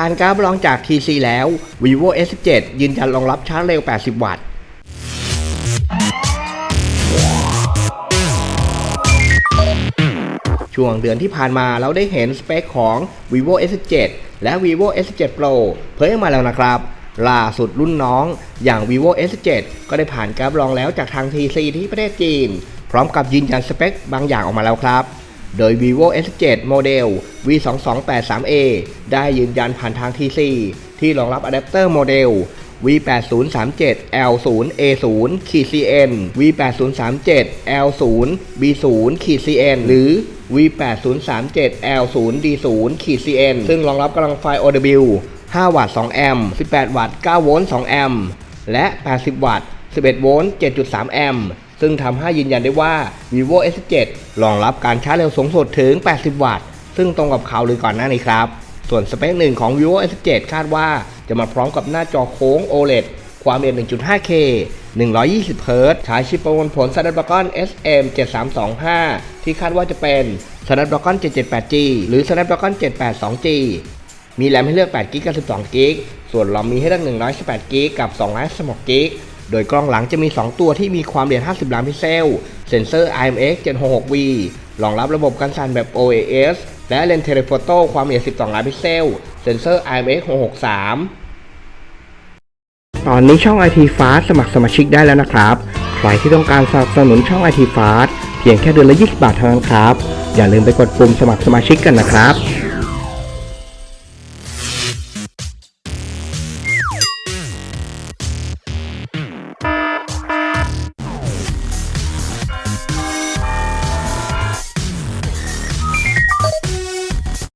ผ่านการรับรองจาก TC แล้ว vivo S17 ยืนยันรองรับชาร์จเร็ว 80 วัตต์ช่วงเดือนที่ผ่านมาเราได้เห็นสเปคของ vivo S17 และ vivo S17 Pro เผยออกมาแล้วนะครับ ล่าสุดรุ่นน้องอย่าง vivo S17 ก็ได้ผ่านการรับรองแล้วจากทาง TC ที่ประเทศจีน พร้อมกับยืนยันสเปคบางอย่างออกมาแล้วครับ โดย vivo S7 โมเดล V2283A ได้ยืนยันผ่านทาง TC ที่รองรับอะแดปเตอร์โมเดล V8037L0A0 CN V8037L0 B0 CN หรือ V8037L0D0 CN ซึ่งรองรับกำลังไฟ OW 5 วัตต์ 2 แอมป์ 18 วัตต์ 9 โวลต์ 2 แอมป์ และ 80 วัตต์ 11 โวลต์ 7.3 แอมป์ ซึ่งทำให้ยืนยันได้ว่า vivo S7 รองรับการชาร์จเร็วสูงสุดถึง 80 วัตต์ ซึ่งตรงกับข่าวลือก่อนหน้านี้ครับ ส่วนสเปคหนึ่งของ vivo S7 คาดว่าจะมาพร้อมกับหน้าจอโค้ง OLED ความละเอียด 1.5K 120เฮิรตซ์ใช้ชิปประมวลผล Snapdragon SM 7325 ที่คาดว่าจะเป็น Snapdragon 778G หรือ Snapdragon 782G มีแรมให้เลือก8 g b กับ 12 g b ส่วนรอมมีให้เลือก118 g b กับ216 g b โดยกล้องหลังจะมี 2 ตัวที่มีความละเอียด 50 ล้านพิกเซล เซ็นเซอร์ IMX 766V รองรับระบบกันสั่นแบบ OAS และเลนส์เทเลโฟโต้ความละเอียด 12 ล้านพิกเซล เซ็นเซอร์ IMX 663 ตอนนี้ช่อง IT Fast สมัครสมาชิกได้แล้วนะครับ ใครที่ต้องการสนับสนุนช่อง IT Fast เพียงแค่เดือนละ 20 บาทเท่านั้นครับ อย่าลืมไปกดปุ่มสมัครสมาชิกกันนะครับ